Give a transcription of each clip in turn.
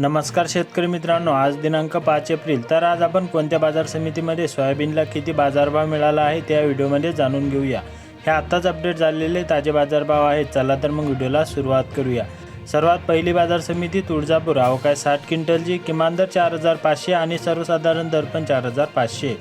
नमस्कार शेतकरी मित्रांनो आज दिनांक पाच एप्रिल. तर आज आपण कोणत्या बाजार समितीमध्ये सोयाबीनला किती बाजारभाव मिळाला आहे त्या व्हिडिओमध्ये जाणून घेऊया. हे आत्ताच अपडेट झालेले ताजे बाजारभाव आहेत चला तर मग व्हिडिओला सुरुवात करूया. सर्वात पहिली बाजार समिती तुळजापूर अवकाय साठ क्विंटलची किमान दर चार हजार पाचशे आणि सर्वसाधारण दर पण चार हजार पाचशे.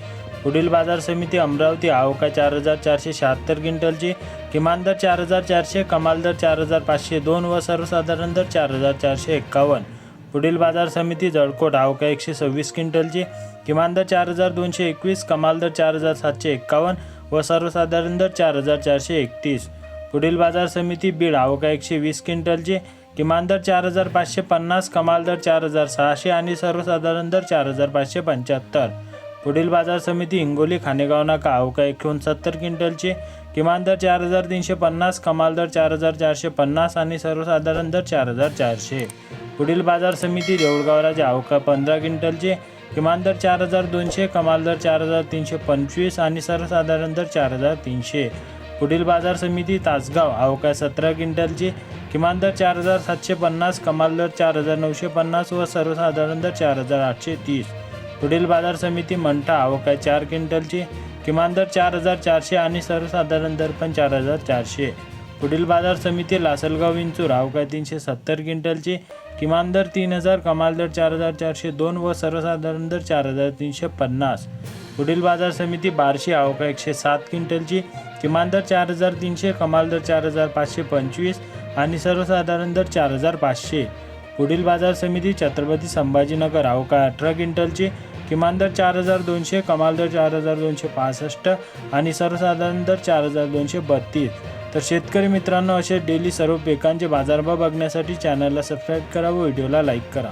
पुढील बाजार समिती अमरावती अवकाय चार हजार चारशे शहात्तर क्विंटलची किमान दर चार हजार चारशे कमाल दर चार हजार पाचशे दोन व सर्वसाधारण दर चार हजार चारशे एक्कावन्न पुढील बाजार समिती जळकोट अवका एकशे सव्वीस क्विंटलची किमान दर चार हजार दोनशे एकवीस कमाल दर चार हजार सातशे एक्कावन्न व सर्वसाधारण दर चार हजार चारशे एकतीस. पुढील बाजार समिती बीड अवका एकशे वीस क्विंटलची किमान दर चार हजार पाचशे पन्नास कमाल दर चार हजार सहाशे आणि सर्वसाधारण दर चार हजार पाचशे पंच्याहत्तर. पुढील बाजार समिती हिंगोली खानेगाव नाका अवका एकोणसत्तर क्विंटलची किमान दर चार हजार तीनशे पन्नास कमाल दर चार हजार चारशे पन्नास आणि सर्वसाधारण दर चार हजार चारशे. पुढील बाजार समिती देऊळगाव राजा अवका पंधरा क्विंटलची किमान दर चार हजार दोनशे कमाल दर चार हजार तीनशे पंचवीस आणि सर्वसाधारण दर चार हजार तीनशे. पुढील बाजार समिती तासगाव अवका सतरा क्विंटलची किमान दर चार हजार सातशे पन्नास कमाल दर चार हजार नऊशे पन्नास व सर्वसाधारण दर चार हजार आठशे तीस. पुढील बाजार समिती मंठा अवकाय चार क्विंटलची किमान दर चार हजार चारशे आणि सर्वसाधारण दर पण चार हजार चारशे. पुढील बाजार समिती लासलगाव विंचूर अवकाय तीनशे सत्तर क्विंटलची. किमान दर तीन हजार कमाल दर चार हजार चारशे दोन व सर्वसाधारण दर चार हजार तीनशे पन्नास. पुढील बाजार समिती बारशे. अवकाय एकशे सात क्विंटलची. किमान दर चार हजार तीनशे कमाल दर चार हजार पाचशे पंचवीस आणि सर्वसाधारण दर चार हजार पाचशे. पुढील बाजार समिती छत्रपती संभाजीनगर. अवकाळ अठरा क्विंटलची. किमान दर चार हजार दोनशे कमाल दर चार हजार दोनशे पासष्ट आणि सर्वसाधारण दर चार हजार दोनशे बत्तीस. तर शेतकरी मित्रांनो असे डेली सर्व पिकांचे बाजारभाव बघण्यासाठी चॅनलला सबस्क्राईब करा व व्हिडिओला लाईक करा.